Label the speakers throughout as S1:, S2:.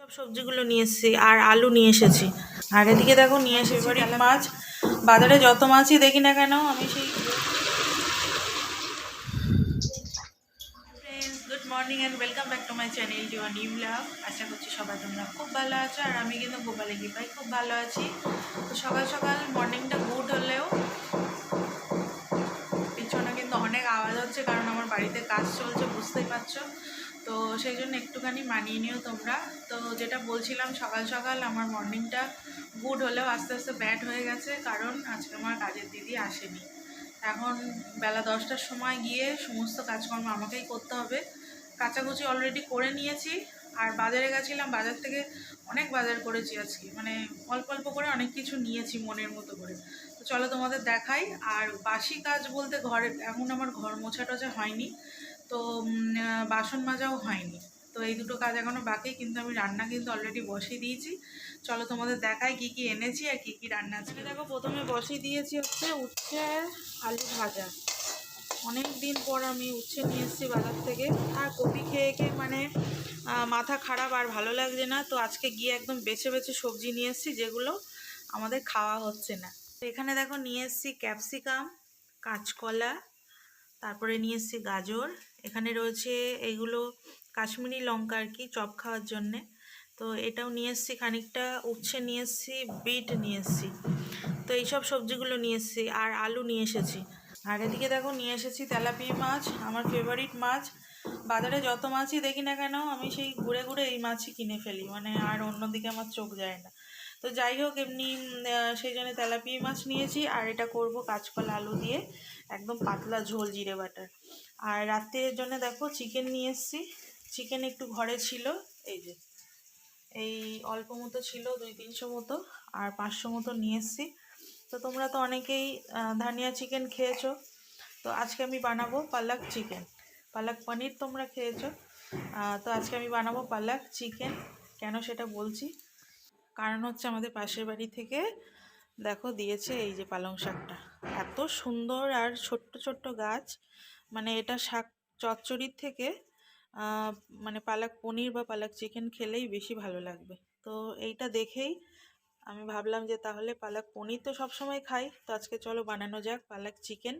S1: সব সবজিগুলো নিয়ে এসেছি আর আলু নিয়ে এসেছি। আর এদিকে দেখো নিয়ে এসেছি এবারে মাছ, বাজারে যত মাছই দেখি না কেন আমি সেই good morning and welcome back to my channel to new vlog আশা করছি সবাই তোমরা খুব ভালো আছো আর আমি কিন্তু গোপালে গিপাই খুব ভালো আছি। তো সকাল সকাল মর্নিংটা গুড হলেও পিছনে কিন্তু অনেক আওয়াজ হচ্ছে কারণ আমার বাড়িতে কাজ চলছে, বুঝতেই পারছ। তো সেই জন্য একটুখানি মানিয়ে নিও তোমরা। তো যেটা বলছিলাম সকাল সকাল আমার মর্নিংটা গুড হলেও আস্তে আস্তে ব্যাড হয়ে গেছে কারণ আজকে আমার কাজের দিদি আসেনি। এখন বেলা দশটার সময় গিয়ে সমস্ত কাজকর্ম আমাকেই করতে হবে। কাচাকুচি অলরেডি করে নিয়েছি। আর বাজারে গেছিলাম, বাজার থেকে অনেক বাজার করেছি আজকে। মানে অল্প অল্প করে অনেক কিছু নিয়েছি মনের মতো করে। তো চলো তোমাদের দেখাই। আর বাসি কাজ বলতে ঘরে, এখন আমার ঘর মোছা টোছা হয়নি। তো বাসন মাজাও হয়নি। তো এই দুটো কাজ এখনও বাকি, কিন্তু আমি রান্না কিন্তু অলরেডি বসিয়ে দিয়েছি। চলো তোমাদের দেখাই কি কি এনেছি আর কি কি রান্না আছে। দেখো, প্রথমে বসিয়ে দিয়েছি হচ্ছে উচ্ছে, আলু ভাজা। অনেক দিন পর আমি উচ্ছে নিয়ে এসেছি বাজার থেকে। আর কপি খেয়ে খেয়ে মানে মাথা খারাপ আর ভালো লাগছে না। তো আজকে গিয়ে একদম বেছে বেছে সবজি নিয়ে এসেছি যেগুলো আমাদের খাওয়া হচ্ছে না। এখানে দেখো নিয়ে এসেছি ক্যাপসিকাম, কাঁচকলা, তারপরে নিয়ে এসেছি গাজর এখানে রয়েছে এইগুলো কাশ্মীরি লঙ্কা আর কি চপ খাওয়ার জন্যে। তো এটাও নিয়ে এসেছি, খানিকটা উচ্ছে নিয়ে এসেছি, বিট নিয়ে এসেছি। তো এইসব সবজিগুলো নিয়ে এসেছি আর আলু নিয়ে এসেছি। আর এদিকে দেখো নিয়ে এসেছি তেলাপিয়া মাছ, আমার ফেভারিট মাছ। বাজারে যত মাছই দেখি না কেন, আমি সেই ঘুরে ঘুরে এই মাছই কিনে ফেলি মানে আর অন্যদিকে আমার চোখ যায় না। তো যাই হোক, এমনি সেই জন্য তেলাপিয়া মাছ নিয়েছি, আর এটা করব কাঁচকলা আলু দিয়ে, একদম পাতলা ঝোল জিরে বাটার। আর রাত্রের জন্য দেখো চিকেন নিয়ে এসেছি। চিকেন একটু ঘরে ছিল, এই যে, এই অল্প মতো ছিল, দুই তিনশো মতো, আর পাঁচশো মতো নিয়ে এসেছি। তো তোমরা তো অনেকেই ধানিয়া চিকেন খেয়েছো। তো আজকে আমি বানাবো পালক চিকেন পালক পনির তোমরা খেয়েছো। তো আজকে আমি বানাবো পালাক চিকেন কেন সেটা বলছি? কারণ হচ্ছে আমাদের পাশের বাড়ি থেকে, দেখো দিয়েছে এই যে পালং শাকটা। এত সুন্দর আর ছোট্ট ছোট্ট গাছ। মানে এটা শাক চচ্চড়ির থেকে মানে পালক পনির বা পালক চিকেন খেলেই বেশি ভালো লাগবে। তো এইটা দেখেই আমি ভাবলাম যে তাহলে পালক পনির তো সবসময় খাই। তো আজকে চলো বানানো যাক পালক চিকেন।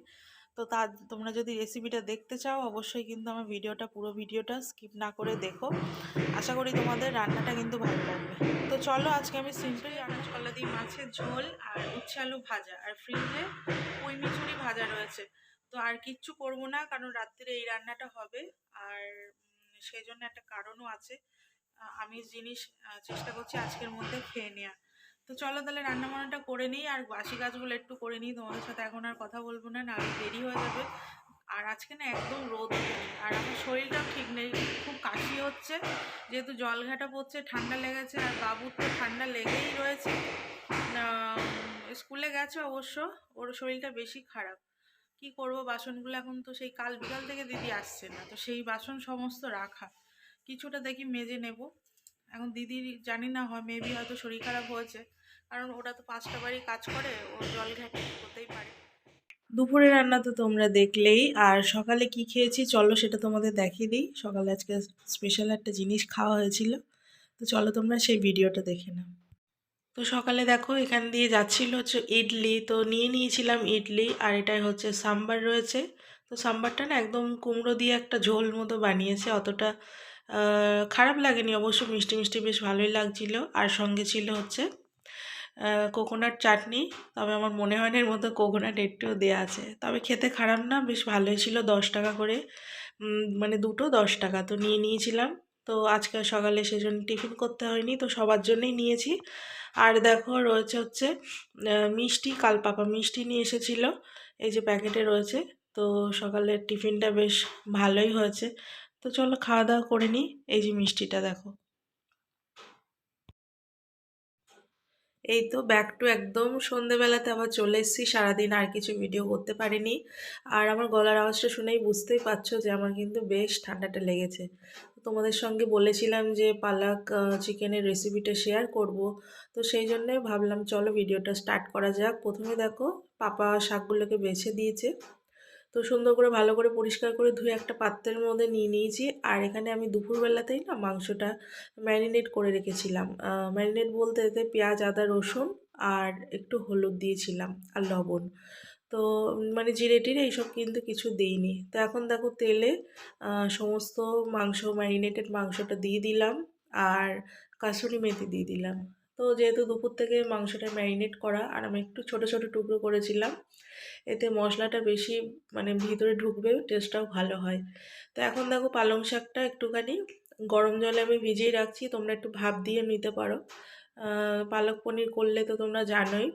S1: তো তা তোমরা যদি রেসিপিটা দেখতে চাও অবশ্যই কিন্তু আমার ভিডিওটা, পুরো ভিডিওটা স্কিপ না করে দেখো। আশা করি তোমাদের রান্নাটা কিন্তু ভালো লাগবে। তো চলো আজকে আমি সিম্পল রান্না কলা দিই মাছের ঝোল আর উচ্ছে আলু ভাজা আর ফ্রিজে পুঁই মিচুরি ভাজা রয়েছে। তো আর কিচ্ছু করব না, কারণ রাত্রিরে এই রান্নাটা হবে। আর সেই জন্য একটা কারণও আছে। আমি জিনিস চেষ্টা করছি আজকের মধ্যে খেয়ে নেওয়া তো চলো তাহলে রান্না বান্নাটা করে নিই, আর বাসি কাজগুলো একটু করে নিই। তোমাদের সাথে এখন আর কথা বলব না নাহলে দেরি হয়ে যাবে। আর আজকে না একদম রোদ আর আমার শরীরটাও ঠিক নেই, খুব কাশি হচ্ছে। যেহেতু জল ঘাটা পড়ছে, ঠান্ডা লেগেছে, আর বাবুর তো ঠান্ডা লেগেই রয়েছে। স্কুলে গেছে অবশ্য, ওর শরীরটা বেশি খারাপ। কি করব? বাসনগুলো এখন তো সেই কাল বিকাল থেকে দিদি আসছে না, তো সেই বাসন সমস্ত রাখা। কিছুটা দেখি মেজে নেব। এখন দিদির জানি না, হয় মেবি হয়তো শরীর খারাপ হয়েছে। কারণ ওটা তো পাঁচটা বাড়ি কাজ করে, ও জল ঘাটে করতেই পারে। দুপুরে রান্না তো তোমরা দেখলেই, আর সকালে কি খেয়েছি চলো সেটা তোমাদের দেখিয়ে দিই। সকালে আজকে স্পেশাল একটা জিনিস খাওয়া হয়েছিল। তো চলো তোমরা সেই ভিডিওটা দেখে নাও। তো সকালে দেখো এখান দিয়ে যাচ্ছিল হচ্ছে ইডলি। তো নিয়ে নিয়েছিলাম ইডলি আর এটাই হচ্ছে সাম্বার রয়েছে। তো সাম্বারটা না একদম কুমড়ো দিয়ে একটা ঝোল মতো বানিয়েছে। অতটা খারাপ লাগেনি অবশ্য, মিষ্টি মিষ্টি বেশ ভালোই লাগছিল। আর সঙ্গে ছিল হচ্ছে কোকোনাট চাটনি। তবে আমার মনে হয় না এর মধ্যে কোকোনাট একটুও দেওয়া আছে। তবে খেতে খারাপ না, বেশ ভালোই ছিল, দশ টাকা করে। মানে দুটো দশ টাকা। তো নিয়ে নিয়েছিলাম। তো আজকে সকালে সেজন্য টিফিন করতে হয়নি, তো সবার জন্যই নিয়েছি। আর দেখো রয়েছে হচ্ছে মিষ্টি কালপাপা মিষ্টি নিয়ে এসেছিল, এই যে প্যাকেটে রয়েছে। তো সকালের টিফিনটা বেশ ভালোই হয়েছে। তো চলো খাওয়া দাওয়া করে নিই, এই যে মিষ্টিটা দেখো। এই তো ব্যাক টু একদম সন্ধেবেলাতে আবার চলে এসেছি, সারাদিন আর কিছু ভিডিও করতে পারিনি। আর আমার গলার আওয়াজটা শুনেই বুঝতেই পারছ যে আমার কিন্তু বেশ ঠান্ডাটা লেগেছে। তোমাদের সঙ্গে বলেছিলাম যে পালাক চিকেনের রেসিপিটা শেয়ার করব। তো সেই জন্যে ভাবলাম, চলো ভিডিওটা স্টার্ট করা যাক। প্রথমে দেখো, পাপা শাকগুলোকে বেছে দিয়েছে। তো সুন্দর করে, ভালো করে পরিষ্কার করে ধুয়ে একটা পাত্রের মধ্যে নিয়ে নিয়েছি। আর এখানে আমি দুপুরবেলাতেই না মাংসটা ম্যারিনেট করে রেখেছিলাম। ম্যারিনেট বলতে পেঁয়াজ, আদা, রসুন আর একটু হলুদ দিয়েছিলাম আর লবণ। তো মানে জিরে টিরে এইসব কিন্তু কিছু দিইনি। তো এখন দেখো তেলে সমস্ত মাংস ম্যারিনেটেড মাংসটা দিয়ে দিলাম আর কাসুরি মেথি দিয়ে দিলাম। তো যেহেতু দুপুর থেকে মাংসটা ম্যারিনেট করা আর আমি একটু ছোট ছোট টুকরো করেছিলাম, এতে মশলাটা বেশি মানে ভিতরে ঢুকবে টেস্টটাও ভালো হয়। তো এখন দেখো পালং শাকটা একটুখানি গরম জলে আমি ভিজিয়ে রাখছি, তোমরা একটু ভাপ দিয়ে নিতে পারো। পালক পনির করলে তো তোমরা জানোই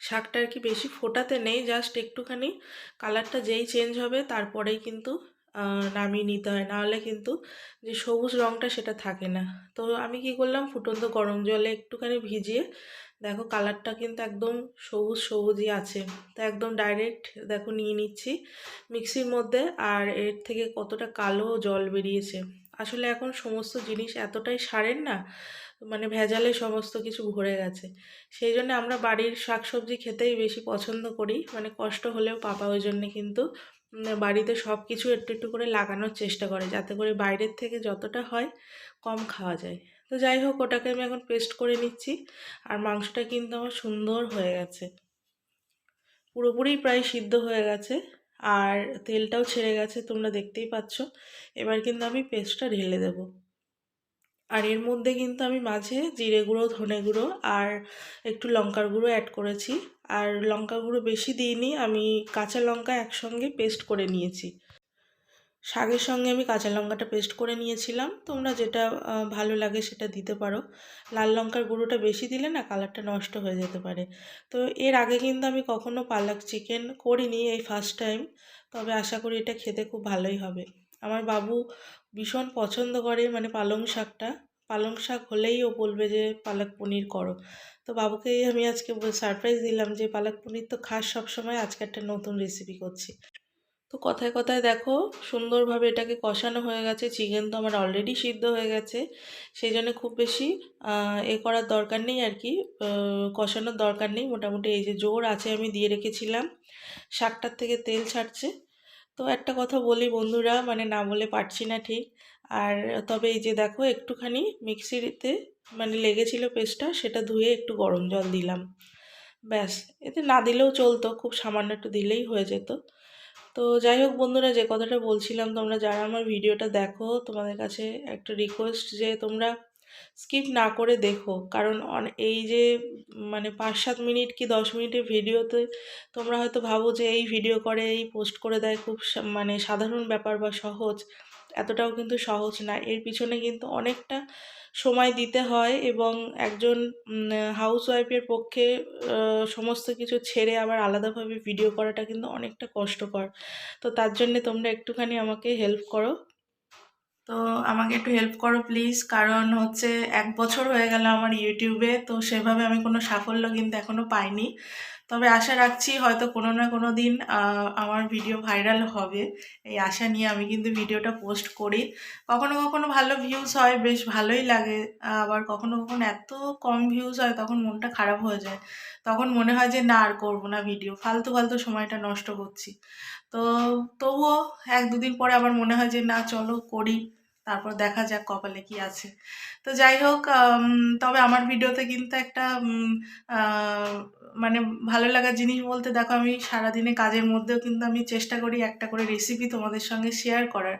S1: শাকটা আর কি বেশি ফোটাতে নেই জাস্ট একটুখানি কালারটা যেই চেঞ্জ হবে তারপরেই কিন্তু নামিয়ে নিতে হয়। নাহলে কিন্তু যে সবুজ রঙটা সেটা থাকে না। তো আমি কি করলাম, ফুটন্ত গরম জলে একটুখানি ভিজিয়ে, দেখো কালারটা কিন্তু একদম সবুজ সবুজই আছে। তো একদম ডাইরেক্ট দেখো নিয়ে নিচ্ছি মিক্সির মধ্যে, আর এর থেকে কতটা কালো জল বেরিয়েছে। আসলে এখন সমস্ত জিনিস এতটাই সারেন না মানে ভেজালে সমস্ত কিছু ভরে গেছে। সেই জন্য আমরা বাড়ির শাকসবজি খেতেই বেশি পছন্দ করি। মানে কষ্ট হলেও পাপা ওই জন্যে কিন্তু বাড়িতে সব কিছু একটু একটু করে লাগানোর চেষ্টা করে, যাতে করে বাইরের থেকে যতটা হয় কম খাওয়া যায়। তো যাই হোক, ওটাকে আমি এখন পেস্ট করে নিচ্ছি আর মাংসটা কিন্তু আমার সুন্দর হয়ে গেছে। পুরোপুরি প্রায় সিদ্ধ হয়ে গেছে। আর তেলটাও ছেড়ে গেছে, তোমরা দেখতেই পাচ্ছ। এবার কিন্তু আমি পেস্টটা ঢেলে দেব। আর এর মধ্যে কিন্তু আমি মাঝে জিরে গুঁড়ো, ধনে গুঁড়ো আর একটু লঙ্কার গুঁড়ো অ্যাড করেছি। আর লঙ্কা গুঁড়ো বেশি দিইনি, আমি কাঁচা লঙ্কা একসঙ্গে পেস্ট করে নিয়েছি। শাকের সঙ্গে আমি কাঁচা লঙ্কাটা পেস্ট করে নিয়েছিলাম। তোমরা যেটা ভালো লাগে সেটা দিতে পারো। লাল লঙ্কার গুঁড়োটা বেশি দিলে না কালারটা নষ্ট হয়ে যেতে পারে। তো এর আগে কিন্তু আমি কখনো পালক চিকেন করিনি এই ফার্স্ট টাইম তবে আশা করি এটা খেতে খুব ভালোই হবে। আমার বাবু ভীষণ পছন্দ করে মানে পালং শাকটা। পালং শাক হলেই ও বলবে যে, পালক পনির করো। তো বাবুকেই আমি আজকে সারপ্রাইজ দিলাম যে, পালক পনির তো খাস সবসময়, আজকে একটা নতুন রেসিপি করছি। তো কথায় কথায় দেখো, সুন্দরভাবে এটাকে কষানো হয়ে গেছে। চিকেন তো আমার অলরেডি সিদ্ধ হয়ে গেছে। সেই জন্য খুব বেশি এ করার দরকার নেই আর কি। কষানোর দরকার নেই। মোটামুটি এই যে জোর আছে আমি দিয়ে রেখেছিলাম। শাকটার থেকে তেল ছাড়ছে। তো একটা কথা বলি বন্ধুরা মানে না বলে পারছি না ঠিক। আর তবে এই যে দেখো, একটুখানি মিক্সিতে মানে লেগেছিল পেস্টটা সেটা ধুয়ে একটু গরম জল দিলাম। ব্যাস, এতে না দিলেও চলতো, খুব সামান্য একটু দিলেই হয়ে যেত। তো যাই হোক বন্ধুরা, যে কথাটা বলছিলাম, তোমরা যারা আমার ভিডিওটা দেখো, তোমাদের কাছে একটা রিকোয়েস্ট যে তোমরা স্কিপ না করে দেখো। কারণ এই যে মানে পাঁচ সাত মিনিট কি দশ মিনিটের ভিডিওতে তোমরা হয়তো ভাবো যে এই ভিডিও করে, এই পোস্ট করে দেয় খুব মানে সাধারণ ব্যাপার বা সহজ। এতটাও কিন্তু সহজ না। এর পিছনে কিন্তু অনেকটা সময় দিতে হয় এবং একজন হাউস ওয়াইফের পক্ষে সমস্ত কিছু ছেড়ে আবার আলাদাভাবে ভিডিও করাটা কিন্তু অনেকটা কষ্টকর। তো তার জন্যে তোমরা একটুখানি আমাকে হেল্প করো। তো আমাকে একটু হেল্প করো প্লিজ কারণ হচ্ছে এক বছর হয়ে গেল আমার ইউটিউবে তো সেভাবে আমি কোনো সাফল্য কিন্তু এখনও পাইনি। তবে আশা রাখছি হয়তো কোনো না কোনো দিন আমার ভিডিও ভাইরাল হবে। এই আশা নিয়ে আমি কিন্তু ভিডিওটা পোস্ট করি। কখনো কখনো ভালো ভিউজ হয়, বেশ ভালোই লাগে। আবার কখনো কখনো এত কম ভিউজ হয়, তখন মনটা খারাপ হয়ে যায়। তখন মনে হয় যে, না, আর করব না ভিডিও ফালতু ফালতু সময়টা নষ্ট করছি। তো তবুও এক দুদিন পরে আবার মনে হয় যে, না, চলো করি। তারপর দেখা যাক কপালে কি আছে। তো যাই হোক তবে আমার ভিডিওতে কিন্তু একটা মানে ভালো লাগার জিনিস বলতে দেখো, আমি সারাদিনে কাজের মধ্যেও কিন্তু আমি চেষ্টা করি একটা করে রেসিপি তোমাদের সঙ্গে শেয়ার করার।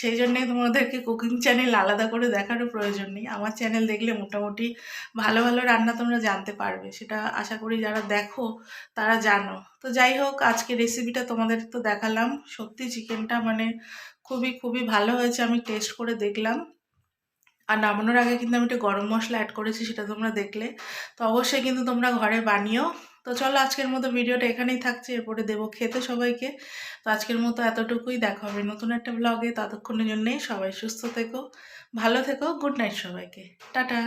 S1: সেই জন্যে তোমাদেরকে কুকিং চ্যানেল আলাদা করে দেখারও প্রয়োজন নেই। আমার চ্যানেল দেখলে মোটামুটি ভালো ভালো রান্না তোমরা জানতে পারবে। সেটা আশা করি যারা দেখো, তারা জানো। তো যাই হোক, আজকে রেসিপিটা তোমাদের তো দেখালাম। সত্যি চিকেনটা মানে খুবই খুবই ভালো হয়েছে, আমি টেস্ট করে দেখলাম। আর নামানোর আগে কিন্তু আমি একটু গরম মশলা অ্যাড করেছি, সেটা তোমরা দেখলে। তো অবশ্যই কিন্তু তোমরা ঘরে বানিও। তো চলো আজকের মতো ভিডিওটা এখানেই থাকছে, এরপরে দেবো খেতে সবাইকে। তো আজকের মতো এতটুকুই, দেখা হবে নতুন একটা ব্লগে ততক্ষণের জন্যেই সবাই সুস্থ থেকো, ভালো থেকো গুড নাইট সবাইকে। টাটা!